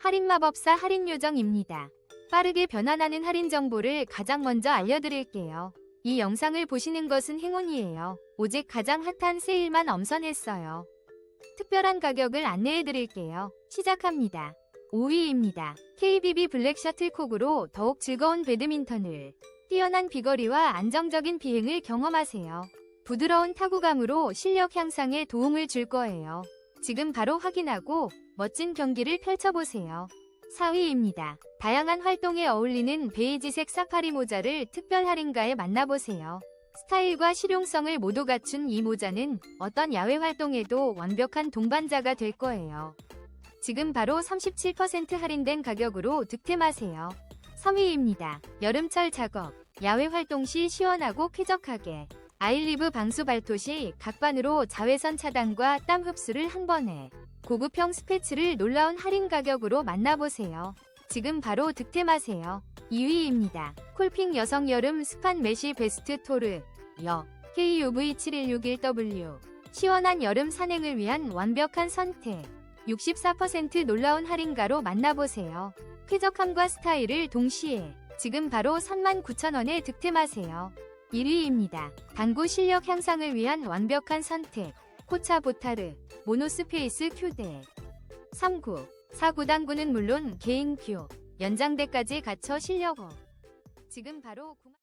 할인마법사 할인요정입니다. 빠르게 변환하는 할인 정보를 가장 먼저 알려드릴게요. 이 영상을 보시는 것은 행운이에요. 오직 가장 핫한 세일만 엄선했어요. 특별한 가격을 안내해드릴게요. 시작합니다. 5위입니다. KBB 블랙 셔틀콕으로 더욱 즐거운 배드민턴을 뛰어난 비거리와 안정적인 비행을 경험하세요. 부드러운 타구감으로 실력 향상에 도움을 줄 거예요. 지금 바로 확인하고 멋진 경기를 펼쳐보세요. 4위입니다. 다양한 활동에 어울리는 베이지색 사파리 모자를 특별 할인가에 만나보세요. 스타일과 실용성을 모두 갖춘 이 모자는 어떤 야외 활동에도 완벽한 동반자가 될 거예요. 지금 바로 37% 할인된 가격으로 득템하세요. 3위입니다. 여름철 작업, 야외 활동 시 시원하고 쾌적하게 아일리브 방수 발토 시 각반으로 자외선 차단과 땀 흡수를 한 번에 고급형 스패츠를 놀라운 할인 가격으로 만나보세요. 지금 바로 득템하세요. 2위입니다. 콜핑 여성 여름 스판 메쉬 베스트 토르 여 KUV7161W 시원한 여름 산행을 위한 완벽한 선택 64% 놀라운 할인가로 만나보세요. 쾌적함과 스타일을 동시에 지금 바로 39,000원에 득템하세요. 1위입니다. 당구 실력 향상을 위한 완벽한 선택. 코차 보타르 모노스페이스 큐대. 3구. 4구 당구는 물론 개인 큐 연장대까지 갖춰 실력업. 지금 바로 9만